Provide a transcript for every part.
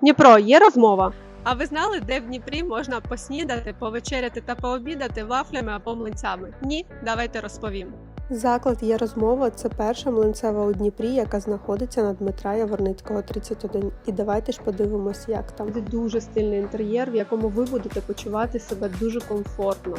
Дніпро, є розмова. А ви знали, де в Дніпрі можна поснідати, повечеряти та пообідати вафлями або млинцями? Ні, давайте розповім. Заклад є розмова. Це перша млинцева у Дніпрі, яка знаходиться на Дмитра Яворницького 31. І давайте ж подивимось, як там. Це дуже стильний інтер'єр, в якому ви будете почувати себе дуже комфортно.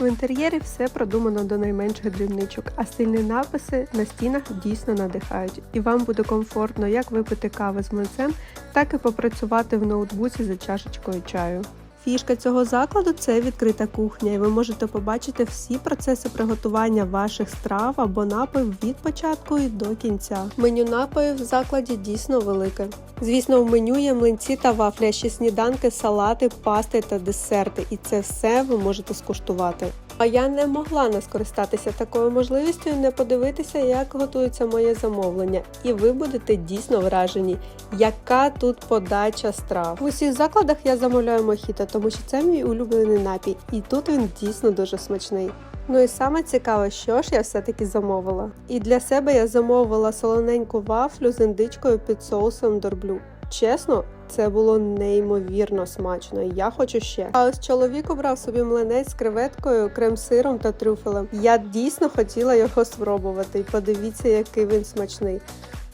В інтер'єрі все продумано до найменших дрібничок, а стильні написи на стінах дійсно надихають. І вам буде комфортно як випити кави з млинцем, так і попрацювати в ноутбуці за чашечкою чаю. Фішка цього закладу це відкрита кухня, і ви можете побачити всі процеси приготування ваших страв або напоїв від початку і до кінця. Меню напоїв в закладі дійсно велике. Звісно, в меню є млинці та вафлі, а ще сніданки, салати, пасти та десерти, і це все ви можете скуштувати. А я не могла не скористатися такою можливістю і не подивитися, як готується моє замовлення. І ви будете дійсно вражені, яка тут подача страв. В усіх закладах я замовляю мохіто, тому що це мій улюблений напій, і тут він дійсно дуже смачний. Ну і саме цікаве, що ж я все-таки замовила. І для себе я замовила солоненьку вафлю з індичкою під соусом дорблю. Чесно, це було неймовірно смачно, я хочу ще. А ось чоловік обрав собі млинець з креветкою, крем-сиром та трюфелем. Я дійсно хотіла його спробувати, і подивіться, який він смачний.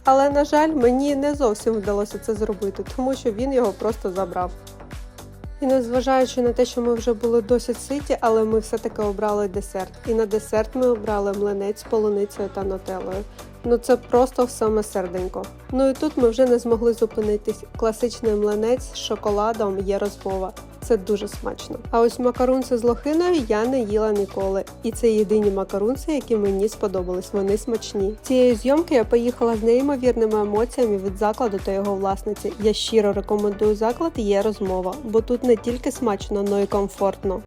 Але, на жаль, мені не зовсім вдалося це зробити, тому що він його просто забрав. І незважаючи на те, що ми вже були досить ситі, але ми все-таки обрали десерт. І на десерт ми обрали млинець з полуницею та нутеллою. Ну це просто в саме серденько. Ну і тут ми вже не змогли зупинитись. Класичний млинець з шоколадом є розмова. Це дуже смачно. А ось макарунці з лохиною я не їла ніколи. І це єдині макарунці, які мені сподобались. Вони смачні. Цієї зйомки я поїхала з неймовірними емоціями від закладу та його власниці. Я щиро рекомендую заклад. Є розмова, бо тут не тільки смачно, але й комфортно.